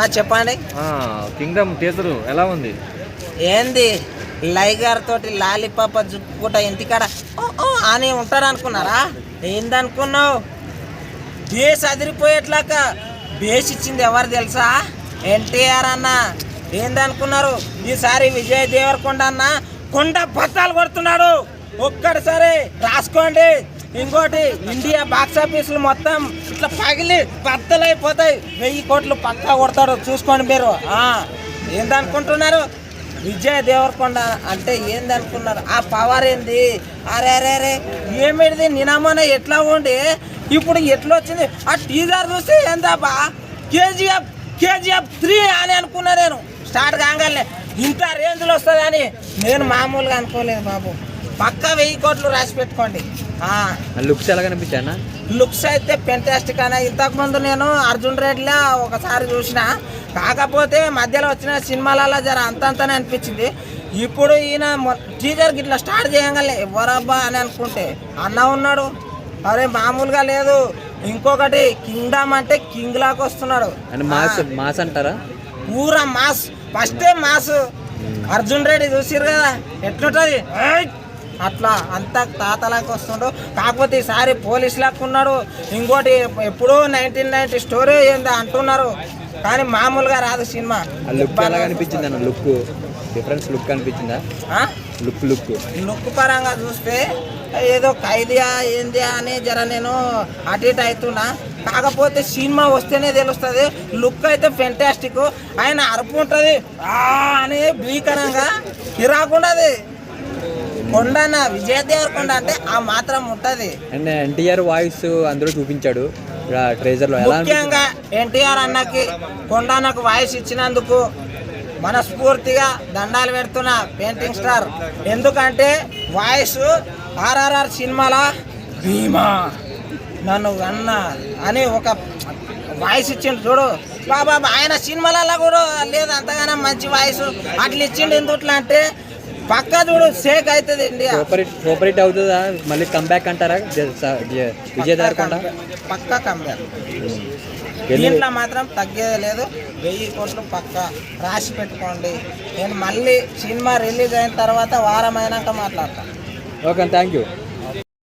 చెప్పండి. Kingdom teaser ఎలా ఉంది? ఏంది? లైగర్ తోటి లాలిపాప జుప్పుకుంటా ఇంటికాడ. అని ఉంటారు అనుకున్నారా ఏందనుకున్నావు? బేస్ అదిరిపోయేట్లాక బేస్ ఇచ్చింది ఎవరు తెలుసా? ఎన్టీఆర్ అన్న. ఏందనుకున్నారు? ఈసారి విజయ్ దేవరకొండ అన్న కొండ బత్తాలు కొడుతున్నాడు. ఒక్కడిసారి రాసుకోండి. ఇంకోటి ఇండియా బాక్స్ ఆఫీసులు మొత్తం ఇట్లా పగిలి బద్దలు అయిపోతాయి వెయ్యి కోట్లు పక్కా కొడతాడు చూసుకోండి మీరు. ఏందనుకుంటున్నారు? విజయ్ దేవరకొండ అంటే ఏందనుకున్నారు? ఆ పవర్ ఏంది? అరే అరే అరే ఏమిటిది? నినామన ఎట్లా ఉండి? ఇప్పుడు ఎట్లా వచ్చింది ఆ టీజర్ చూస్తే ఏందాబా కేజీఎఫ్ కేజీఎఫ్ త్రీ అని అనుకున్నా నేను. స్టార్ట్ కాగానే ఇంత రేంజ్లో వస్తుంది అని నేను మామూలుగా అనుకోలేదు బాబు. పక్కా వెయ్యి కోట్లు రాసి పెట్టుకోండి. లుక్స్ ఎలా కనిపించాయన్నా? లుక్స్ అయితే పెంటాస్టిక్ అన్న. ఇంతకుముందు నేను అర్జున్ రెడ్డిలా ఒకసారి చూసిన. కాకపోతే మధ్యలో వచ్చిన సినిమాలలో జర అంతంతనే అనిపించింది. ఇప్పుడు ఈయన టీచర్కి ఇట్లా స్టార్ట్ చేయగలే ఎవరబ్బా అని అనుకుంటే అన్న ఉన్నాడు. అరే మామూలుగా లేదు. ఇంకొకటి కింగ్డమ్ అంటే కింగ్ లాగా వస్తున్నాడు. మాస్ మాస్ అంటారా? పూరా మాస్. ఫస్టే మాస్. అర్జున్ రెడ్డి చూసిరు కదా ఎట్లుంటది! అట్లా అంతా తాతలాగా వస్తుండు కాకపోతే ఈసారి పోలీస్ లాగా ఉన్నాడు ఇంకోటి ఎప్పుడూ నైన్టీన్ నైన్టీ స్టోరీ ఏందో అంటున్నారు. కానీ మామూలుగా రాదు సినిమా. లుక్ ఎలా కనిపించింది అన్న? లుక్ డిఫరెన్స్ లుక్ కనిపించిందా? Look look. లుక్ పరంగా చూస్తే ఏదో ఖైదీయా ఏంది అని జర నేను అటు ఇటు అవుతున్నా కాకపోతే సినిమా వస్తేనే తెలుస్తుంది. లుక్ అయితే ఫెంటాస్టిక్ ఆయన అరుపు ఉంటుంది. అని భీకరంగా. కిరాకుండది కొండన? విజయ దేవరకొండ అంటే ఆ మాత్రం ఉంటుంది. అండ్ ఎన్టీఆర్ వాయిస్ అందరూ చూపించాడు. ట్రేజర్లో ఎలా ముఖ్యంగా ఎన్టీఆర్ అన్నకి కొండనకు వాయిస్ ఇచ్చినందుకు మనస్ఫూర్తిగా దండాలు పెడుతున్న పెయింటింగ్ స్టార్. ఎందుకంటే వాయిస్ ఆర్ఆర్ఆర్ సినిమాల భీమా. నన్ను అన్న అని ఒక వాయిస్ ఇచ్చిండు చూడు. బాబా ఆయన సినిమాలలో కూడా లేదు అంతగానో మంచి వాయిస్. అట్లా ఇచ్చిండు ఎందుకు అంటే పక్కా చూడు సేక్ అవుతుంది ఇండియా హిట్ అవుతుందా? మళ్ళీ కంబ్యాక్ అంటారా? విజయ్ దేవరకొండ పక్కా కంపేర్ ఎన్ని- దీంట్లో మాత్రం తగ్గేది లేదు. వెయ్యి కోట్లు పక్క. రాసి పెట్టుకోండి. నేను మళ్ళీ సినిమా రిలీజ్ అయిన తర్వాత వారం అయినాక మాట్లాడతాను ఓకే థ్యాంక్ యూ